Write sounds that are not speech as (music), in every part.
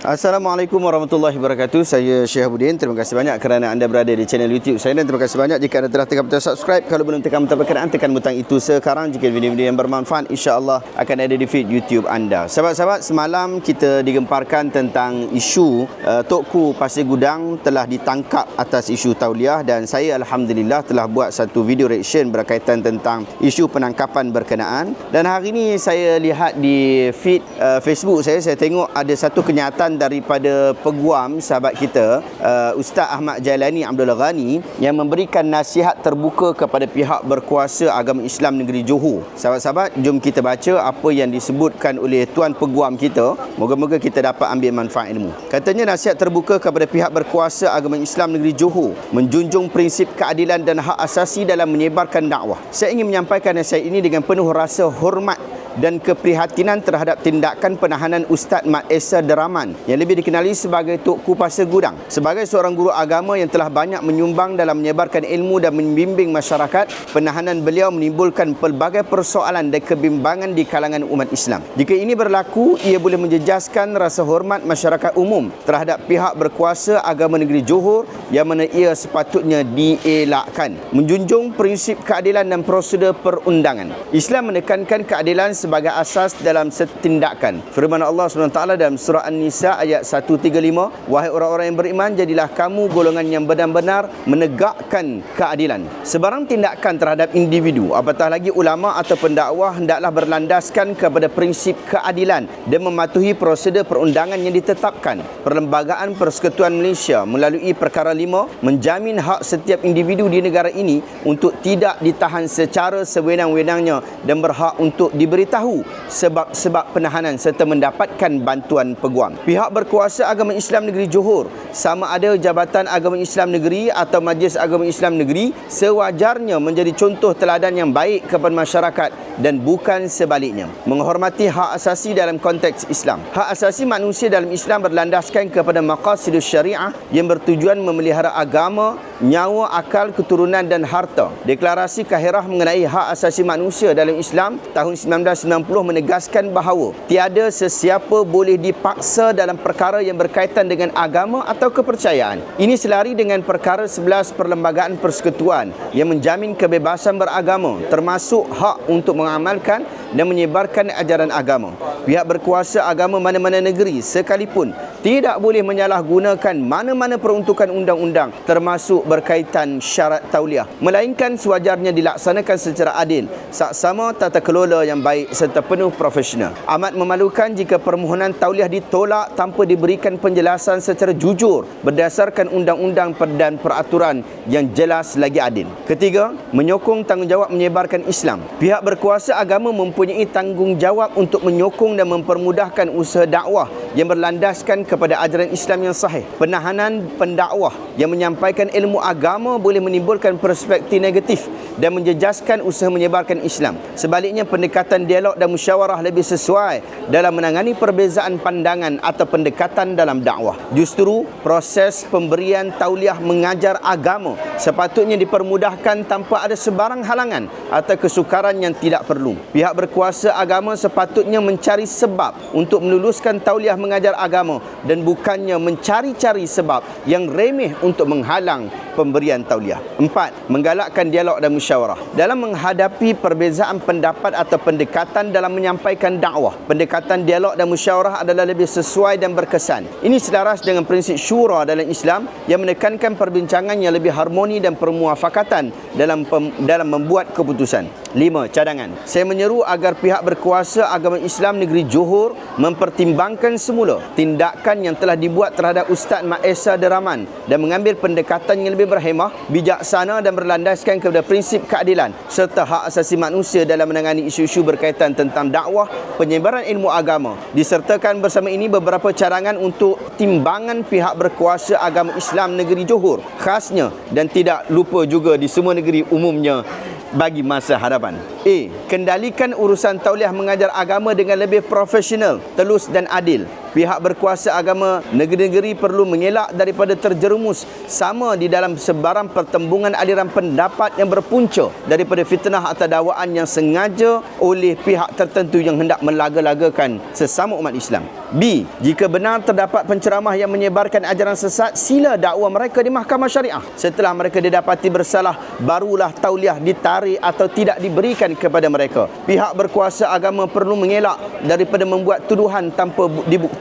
Assalamualaikum warahmatullahi wabarakatuh. Saya Syekh. Terima kasih banyak kerana anda berada di channel YouTube saya dan terima kasih banyak jika anda telah tekan butang subscribe. Kalau belum tekan butang berkenaan tekan butang itu sekarang jika video-video yang bermanfaat insya-Allah akan ada di feed YouTube anda. Sahabat-sahabat, semalam kita digemparkan tentang isu uh, Tok Ku Pasir Gudang telah ditangkap atas isu tauliah dan saya alhamdulillah telah buat satu video reaction berkaitan tentang isu penangkapan berkenaan dan hari ini saya lihat di feed uh, Facebook saya saya tengok ada satu kenyataan daripada peguam sahabat kita uh, Ustaz Ahmad Jailani Abdul Ghani yang memberikan nasihat terbuka kepada pihak berkuasa agama Islam negeri Johor. Sahabat-sahabat, jom kita baca apa yang disebutkan oleh tuan peguam kita. Moga-moga kita dapat ambil manfaat ilmu. Katanya nasihat terbuka kepada pihak berkuasa agama Islam negeri Johor menjunjung prinsip keadilan dan hak asasi dalam menyebarkan dakwah. Saya ingin menyampaikan nasihat ini dengan penuh rasa hormat dan keprihatinan terhadap tindakan penahanan Ustaz Mat Esa Deraman yang lebih dikenali sebagai Tok Ku Pasir Gudang. Sebagai seorang guru agama yang telah banyak menyumbang dalam menyebarkan ilmu dan membimbing masyarakat, penahanan beliau menimbulkan pelbagai persoalan dan kebimbangan di kalangan umat Islam. Jika ini berlaku, ia boleh menjejaskan rasa hormat masyarakat umum terhadap pihak berkuasa agama negeri Johor yang mana ia sepatutnya dielakkan. Menjunjung prinsip keadilan dan prosedur perundangan. Islam menekankan keadilan sebagai asas dalam setindakan. Firman Allah SWT dalam surah An-Nisa ayat 135, Wahai orang-orang yang beriman, jadilah kamu golongan yang benar-benar menegakkan keadilan. Sebarang tindakan terhadap individu, apatah lagi ulama atau pendakwah hendaklah berlandaskan kepada prinsip keadilan dan mematuhi prosedur perundangan yang ditetapkan. Perlembagaan Persekutuan Malaysia melalui perkara 5 menjamin hak setiap individu di negara ini untuk tidak ditahan secara sewenang-wenangnya dan berhak untuk diberi tahu sebab-sebab penahanan serta mendapatkan bantuan peguam. Pihak berkuasa agama Islam negeri Johor sama ada Jabatan Agama Islam Negeri atau Majlis Agama Islam Negeri sewajarnya menjadi contoh teladan yang baik kepada masyarakat dan bukan sebaliknya. Menghormati hak asasi dalam konteks Islam. Hak asasi manusia dalam Islam berlandaskan kepada maqasidus syariah yang bertujuan memelihara agama, nyawa, akal, keturunan dan harta. Deklarasi Kahirah mengenai hak asasi manusia dalam Islam tahun 1990 menegaskan bahawa tiada sesiapa boleh dipaksa dalam perkara yang berkaitan dengan agama atau kepercayaan. Ini selari dengan perkara 11 Perlembagaan Persekutuan yang menjamin kebebasan beragama termasuk hak untuk mengamalkan dan menyebarkan ajaran agama. Pihak berkuasa agama mana-mana negeri sekalipun tidak boleh menyalahgunakan mana-mana peruntukan undang-undang termasuk berkaitan syarat tauliah melainkan sewajarnya dilaksanakan secara adil saksama tata kelola yang baik serta penuh profesional. Amat memalukan jika permohonan tauliah ditolak tanpa diberikan penjelasan secara jujur berdasarkan undang-undang dan peraturan yang jelas lagi adil. Ketiga menyokong tanggungjawab menyebarkan Islam. Pihak berkuasa agama mempunyai tanggungjawab untuk menyokong dan mempermudahkan usaha dakwah yang berlandaskan kepada ajaran Islam yang sahih. Penahanan pendakwah yang menyampaikan ilmu agama boleh menimbulkan perspektif negatif dan menjejaskan usaha menyebarkan Islam. Sebaliknya pendekatan dialog dan musyawarah lebih sesuai dalam menangani perbezaan pandangan atau pendekatan dalam dakwah. Justru proses pemberian tauliah mengajar agama sepatutnya dipermudahkan tanpa ada sebarang halangan atau kesukaran yang tidak perlu. Pihak berkuasa agama sepatutnya mencari sebab untuk meluluskan tauliah mengajar agama dan bukannya mencari-cari sebab yang remeh untuk menghalang pemberian tauliah. Empat, menggalakkan dialog dan musyawarah. Dalam menghadapi perbezaan pendapat atau pendekatan dalam menyampaikan dakwah, pendekatan dialog dan musyawarah adalah lebih sesuai dan berkesan. Ini selaras dengan prinsip syura dalam Islam yang menekankan perbincangan yang lebih harmoni dan permuafakatan dalam pem, dalam membuat keputusan. Lima, cadangan. Saya menyeru agar pihak berkuasa agama Islam negeri Johor mempertimbangkan semula tindakan yang telah dibuat terhadap Ustaz Mak Esa Deraman dan mengambil pendekatan yang lebih berhemah, bijaksana dan berlandaskan kepada prinsip keadilan serta hak asasi manusia dalam menangani isu-isu berkaitan tentang dakwah, penyebaran ilmu agama. Disertakan bersama ini beberapa cadangan untuk timbangan pihak berkuasa agama Islam negeri Johor khasnya dan tidak lupa juga di semua negeri umumnya bagi masa hadapan. A. Kendalikan urusan tauliah mengajar agama dengan lebih profesional, telus dan adil. Pihak berkuasa agama negeri-negeri perlu mengelak daripada terjerumus sama di dalam sebarang pertembungan aliran pendapat yang berpunca daripada fitnah atau dakwaan yang sengaja oleh pihak tertentu yang hendak melaga-lagakan sesama umat Islam. B. Jika benar terdapat penceramah yang menyebarkan ajaran sesat, sila dakwa mereka di mahkamah syariah. Setelah mereka didapati bersalah, barulah tauliah ditarik atau tidak diberikan kepada mereka. Pihak berkuasa agama perlu mengelak daripada membuat tuduhan tanpa dibuktikan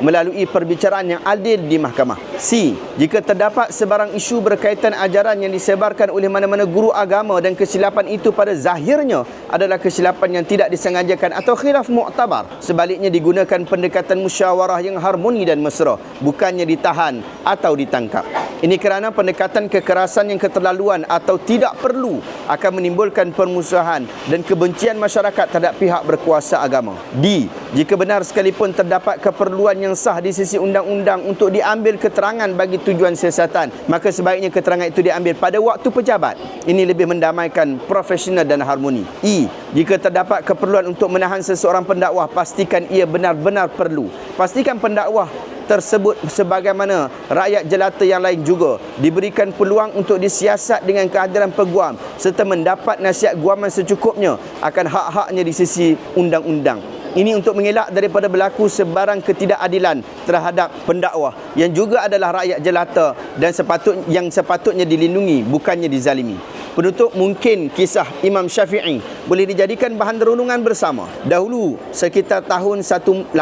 melalui perbicaraan yang adil di mahkamah. C. Jika terdapat sebarang isu berkaitan ajaran yang disebarkan oleh mana-mana guru agama dan kesilapan itu pada zahirnya adalah kesilapan yang tidak disengajakan atau khilaf mu'tabar. Sebaliknya digunakan pendekatan musyawarah yang harmoni dan mesra bukannya ditahan atau ditangkap ini kerana pendekatan kekerasan yang keterlaluan atau tidak perlu akan menimbulkan permusuhan dan kebencian masyarakat terhadap pihak berkuasa agama. D. Jika benar sekalipun terdapat keperluan yang sah di sisi undang-undang untuk diambil keterangan bagi tujuan siasatan maka sebaiknya keterangan itu diambil pada waktu pejabat. Ini lebih mendamaikan profesional dan harmoni. E. Jika terdapat keperluan untuk menahan seseorang pendakwah pastikan ia benar-benar perlu. Pastikan pendakwah tersebut sebagaimana rakyat jelata yang lain juga diberikan peluang untuk disiasat dengan kehadiran peguam serta mendapat nasihat guaman secukupnya akan hak-haknya di sisi undang-undang. Ini untuk mengelak daripada berlaku sebarang ketidakadilan terhadap pendakwah yang juga adalah rakyat jelata dan sepatut yang sepatutnya dilindungi bukannya dizalimi. Penutup mungkin kisah Imam Syafi'i boleh dijadikan bahan renungan bersama. Dahulu sekitar tahun 184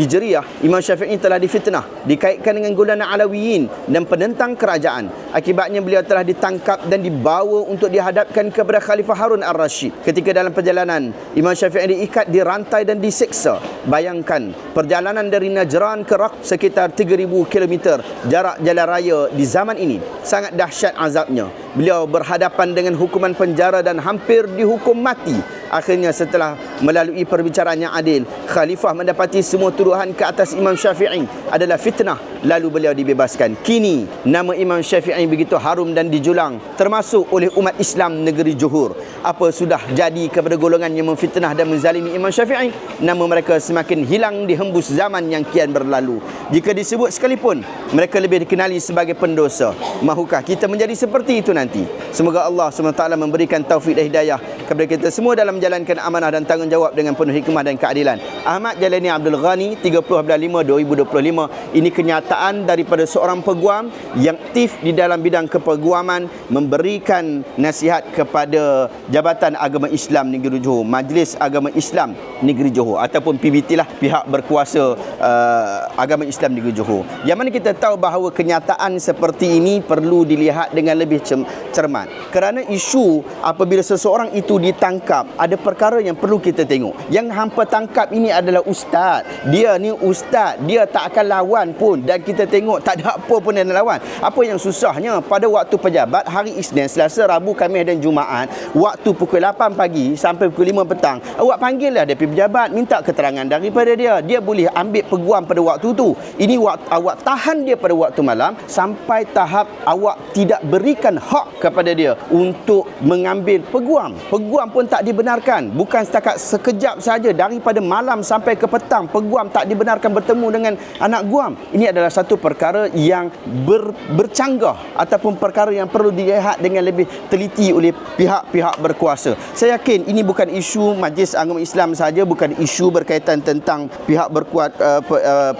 Hijriah, Imam Syafi'i telah difitnah, dikaitkan dengan golongan Alawiyin dan penentang kerajaan. Akibatnya beliau telah ditangkap dan dibawa untuk dihadapkan kepada Khalifah Harun Ar-Rashid. Ketika dalam perjalanan, Imam Syafi'i diikat, dirantai dan diseksa. Bayangkan perjalanan dari Najran ke Rak sekitar 3000 km jarak jalan raya di zaman ini. Sangat dahsyat azabnya. Beliau berhadapan dengan hukuman penjara dan hampir dihukum con Mati. Akhirnya setelah melalui perbicaraan yang adil, khalifah mendapati semua tuduhan ke atas Imam Syafi'i adalah fitnah, lalu beliau dibebaskan. Kini nama Imam Syafi'i begitu harum dan dijulang termasuk oleh umat Islam negeri Johor. Apa sudah jadi kepada golongan yang memfitnah dan menzalimi Imam Syafi'i? Nama mereka semakin hilang di hembus zaman yang kian berlalu. Jika disebut sekalipun, mereka lebih dikenali sebagai pendosa. Mahukah kita menjadi seperti itu nanti? Semoga Allah SWT memberikan taufik dan hidayah kepada kita semua dalam menjalankan amanah dan tanggungjawab dengan penuh hikmah dan keadilan. Ahmad Jalani Abdul Ghani 30 bulan 5 2025 ini kenyataan daripada seorang peguam yang aktif di dalam bidang kepeguaman memberikan nasihat kepada Jabatan Agama Islam Negeri Johor, Majlis Agama Islam Negeri Johor ataupun PBT lah pihak berkuasa uh, agama Islam Negeri Johor. Yang mana kita tahu bahawa kenyataan seperti ini perlu dilihat dengan lebih cermat. Kerana isu apabila seseorang itu ditangkap ada perkara yang perlu kita tengok. Yang hampa tangkap ini adalah ustaz. Dia ni ustaz, dia tak akan lawan pun dan kita tengok tak ada apa pun yang lawan. Apa yang susahnya pada waktu pejabat hari Isnin, Selasa, Rabu, Khamis dan Jumaat, waktu pukul 8 pagi sampai pukul 5 petang, awak panggillah dia pejabat minta keterangan daripada dia. Dia boleh ambil peguam pada waktu tu. Ini waktu, awak tahan dia pada waktu malam sampai tahap awak tidak berikan hak kepada dia untuk mengambil peguam. Peguam pun tak dibenarkan dibenarkan bukan setakat sekejap saja daripada malam sampai ke petang peguam tak dibenarkan bertemu dengan anak guam. Ini adalah satu perkara yang ber, bercanggah ataupun perkara yang perlu dilihat dengan lebih teliti oleh pihak-pihak berkuasa. Saya yakin ini bukan isu majlis agama Islam saja bukan isu berkaitan tentang pihak berkuat uh,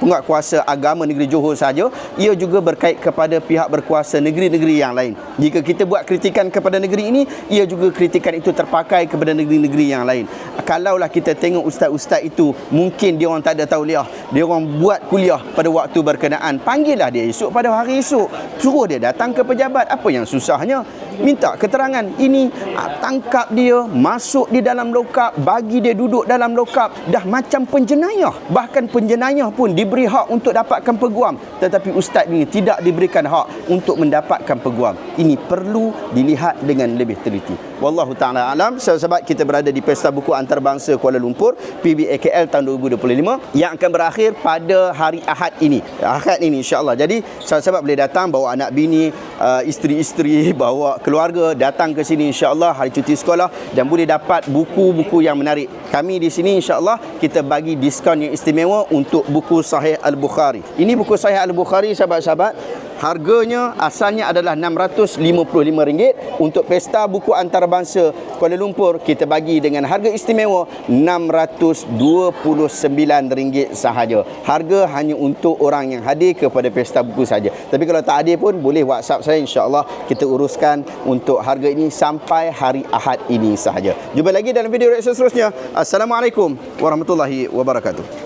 penguat kuasa agama negeri Johor saja. Ia juga berkait kepada pihak berkuasa negeri-negeri yang lain. Jika kita buat kritikan kepada negeri ini ia juga kritikan itu terpakai kepada negeri negeri yang lain. Kalaulah kita tengok ustaz-ustaz itu, mungkin dia orang tak ada tauliah. Dia orang buat kuliah pada waktu berkenaan. Panggillah dia esok pada hari esok. Suruh dia datang ke pejabat. Apa yang susahnya? Minta keterangan. Ini ah, tangkap dia, masuk di dalam lokap, bagi dia duduk dalam lokap. Dah macam penjenayah. Bahkan penjenayah pun diberi hak untuk dapatkan peguam. Tetapi ustaz ini tidak diberikan hak untuk mendapatkan peguam. Ini perlu dilihat dengan lebih teliti. Wallahu ta'ala alam. Sahabat-sahabat kita ber berada di Pesta Buku Antarabangsa Kuala Lumpur PBAKL tahun 2025 yang akan berakhir pada hari Ahad ini. Ahad ini insya-Allah. Jadi sahabat-sahabat boleh datang bawa anak bini, uh, isteri-isteri, (laughs) bawa keluarga datang ke sini insya-Allah hari cuti sekolah dan boleh dapat buku-buku yang menarik. Kami di sini insya-Allah kita bagi diskaun yang istimewa untuk buku Sahih Al-Bukhari. Ini buku Sahih Al-Bukhari sahabat-sahabat Harganya asalnya adalah RM655 untuk pesta buku antarabangsa Kuala Lumpur kita bagi dengan harga istimewa RM629 sahaja. Harga hanya untuk orang yang hadir kepada pesta buku saja. Tapi kalau tak hadir pun boleh WhatsApp saya insya-Allah kita uruskan untuk harga ini sampai hari Ahad ini sahaja. Jumpa lagi dalam video reaksi seterusnya. Assalamualaikum warahmatullahi wabarakatuh.